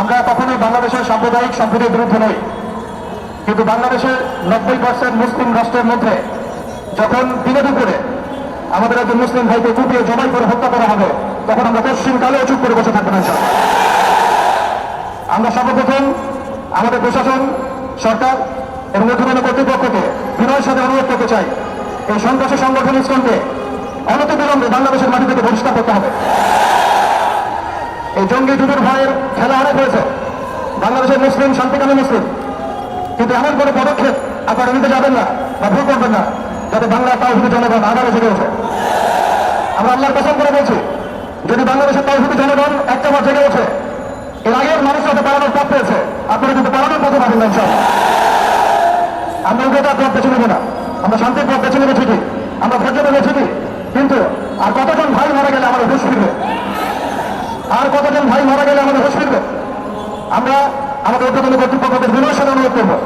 আমরা কখনোই বাংলাদেশের সাম্প্রদায়িক সম্প্রীতির বিরুদ্ধে নই কিন্তু বাংলাদেশের নব্বই পার্সেন্ট মুসলিম রাষ্ট্রের মধ্যে যখন দিনে দুপুরে আমাদের একজন মুসলিম ভাইকে কুপিয়ে জবাই করে হত্যা করা হবে, তখন আমরা পশ্চিম কালেও চুপ করে বসে থাকব না। আমরা সর্বপ্রথম আমাদের প্রশাসন, সরকার এবং ঊর্ধ্বতন কর্তৃপক্ষকে বিনয়ের সাথে অনুরোধ করতে চাই, এই সন্ত্রাসী সংগঠন ইসকনকে অনতিবিলম্বে বাংলাদেশের মাটি থেকে বহিষ্কার করতে হবে এই জঙ্গি দুটোর ভয়ের খেলা অনেক হয়েছে। বাংলাদেশের মুসলিম, শান্তিকামী মুসলিম। কিন্তু এমন কোনো পদক্ষেপ আপনারা নিতে যাবেন না বা ভুল করবেন না, যাতে বাংলা তাওহিদি জনগণ আগারে জেগে ওঠে আমরা আল্লাহর কসম করে বলছি, যদি বাংলাদেশের তাওহিদি জনগণ একটা বার জেগে ওঠে, এর আগের মানুষরা তো পালানোর পথ পেয়েছে। আপনারা কিন্তু পালানোর পথে পাবেন না, ইনশাআল্লাহ। আমরা উগ্রতার পথ বেছে নেব না। আমরা শান্তির পথ বেছে নেব ঠিকই। আমরা ধৈর্য দেবো ঠিকই। কিন্তু আর কতজন ভাই মারা গেলে আমাদের হুশ ফিরবে? আর কতজন ভাই মারা গেলে আমাদের ফিরবে আমরা আমাদের ঊর্ধ্বতন কর্তৃপক্ষদের সাথে অনুরোধ করব।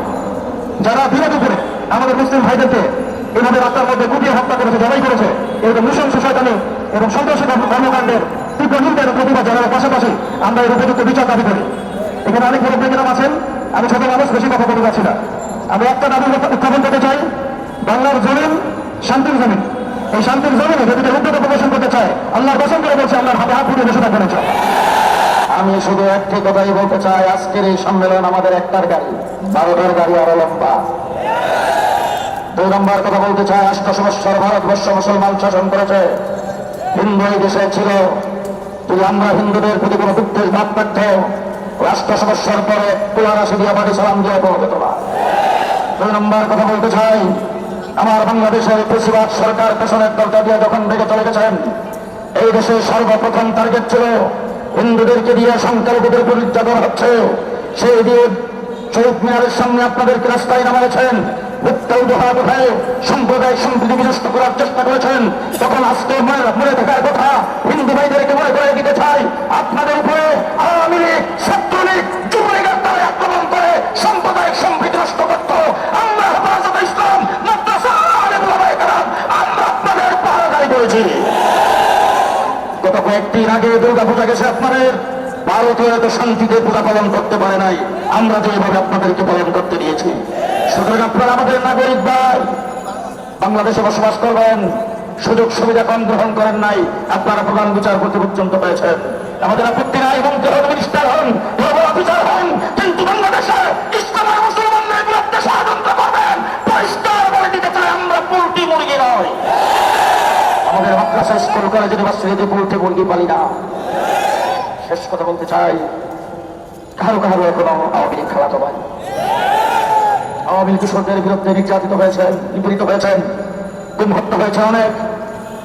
যারা দিনে দুপুরে আমাদের মুসলিম ভাইদেরকে এভাবে রাস্তার মধ্যে কুপিয়ে হত্যা করেছে, জবাই করেছে, এরকম নৃশংস শয়তানি এবং সন্ত্রাসী কর্ম- কর্মকাণ্ডের তীব্র নিন্দা এবং প্রতিবাদ জানানোর পাশাপাশি আমরা এর উপযুক্ত বিচার দাবি করি। এখানে অনেক বড় মুরব্বীরা আছেন, আমি ছোট মানুষ, বেশি কথা বলতে পারছি না। আমি একটা দাবি উত্থাপন করতে চাই, বাংলার জমিন, শান্তির জমিন। এই শান্তির জমিনে যদি উদ্যোগ প্রদর্শন করতে চায় আল্লাহ পছন্দ করে বলছে, আল্লাহর হাতে হাত ফুটে বসে থাকবেন আমি শুধু একটি কথাই বলতে চাই, আজকের এই সম্মেলন আমাদের একটার গাড়ি, বারোটার গাড়ি আরও লম্বা। দুই নম্বর কথা বলতে চাই আষ্টশো বৎসর ভারতবর্ষ মুসলমান শাসন করেছে। হিন্দু এই দেশে ছিল। যদি আমরা হিন্দুদের প্রতি কোনো বিদ্বেষ ভাব থাকত রাষ্ট্র সমস্যার পরে তুলারা সিরিয়া বাড়ি সালাম দিয়ে পাওয়া যেত না। দুই নম্বর কথা বলতে চাই আমার বাংলাদেশের বেশিরভাগ সরকার পেছনের দরজা দিয়ে যখন ভেঙে চলে গেছেন, এই দেশে সর্বপ্রথম টার্গেট ছিল হিন্দুদেরকে দিয়ে সংখ্যালঘুদের উপর নির্যাতন হচ্ছে। সেই দিয়ে শহীদ মিনারের সামনে আপনাদেরকে রাস্তায় দিতে চাই। আপনাদের উপরে কয়েকদিন আগে দুর্গা পূজা গেছে আপনাদের। ভারতীয় এত শান্তিতে পূজা পালন করতে পারে নাই। আমরা যেভাবে আপনাদেরকে পালন করতে দিয়েছি। সুতরাং আপনারা আমাদের নাগরিক ভাই, বাংলাদেশে বসবাস করবেন। সুযোগ সুবিধা কম গ্রহণ করেন নাই। আপনারা প্রধান বিচারপতি পর্যন্ত পেয়েছেন। আমাদের আপত্তি নাই এবং মিনিস্টার হন হন, কিন্তু করবেন। পরিষ্কার বলে দিতে চাই, আমরা পোল্ট্রি মুরগি নয়। আমাদের মাদ্রাসা স্কুল কলেজের ইউনিভার্সিটিতে পড়তে মুরগি পালি না। শেষ কথা বলতে চাই, কারও কারও এখনও আওয়ামী লীগ খেলাতে পারি আওয়ামী লীগ কৃষকদের বিরুদ্ধে নির্যাতিত হয়েছেন নিপীড়িত হয়েছেন গুম হত্যা হয়েছে অনেক।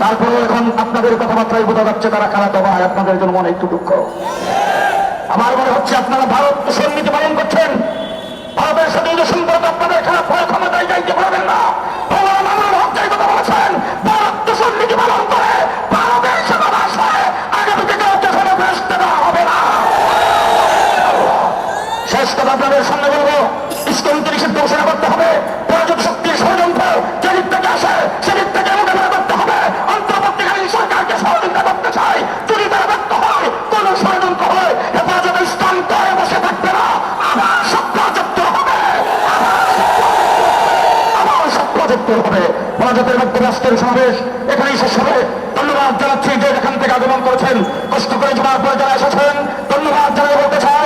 তারপরেও এখন আপনাদের কথাবার্তায় বোঝা যাচ্ছে তারা খেলাতে পায় আপনাদের জন্য মনে একটু দুঃখ। আমার মনে হচ্ছে আপনারা ভারত সন্নীতি পালন জন্য বলব ইসলাম তিরিশের ঘোষণা করতে হবে। প্রয়োজন শক্তির ষড়যন্ত্র যেদিক থেকে আসে, সেদিক থেকে মোকাবিলা করতে হবে। অন্তর্বর্তীকালীন সরকারকে সহযোগিতা করতে চাই। যদি তারা ব্যর্থ হয়, কোন ষড়যন্ত্র হয়, হেফাজতে ইসলাম করে বসে থাকবে না। আবার সত্যাযুক্ত হবে। আবার সত্যাযুক্ত হবে। মনোজাতের মধ্যে রাষ্ট্রের সমাবেশ শেষ হবে। ধন্যবাদ জানাচ্ছি যে এখান থেকে আগমন করেছেন। কষ্ট করে জমা পরে যারা এসেছেন, ধন্যবাদ জানাই বলতে চাই।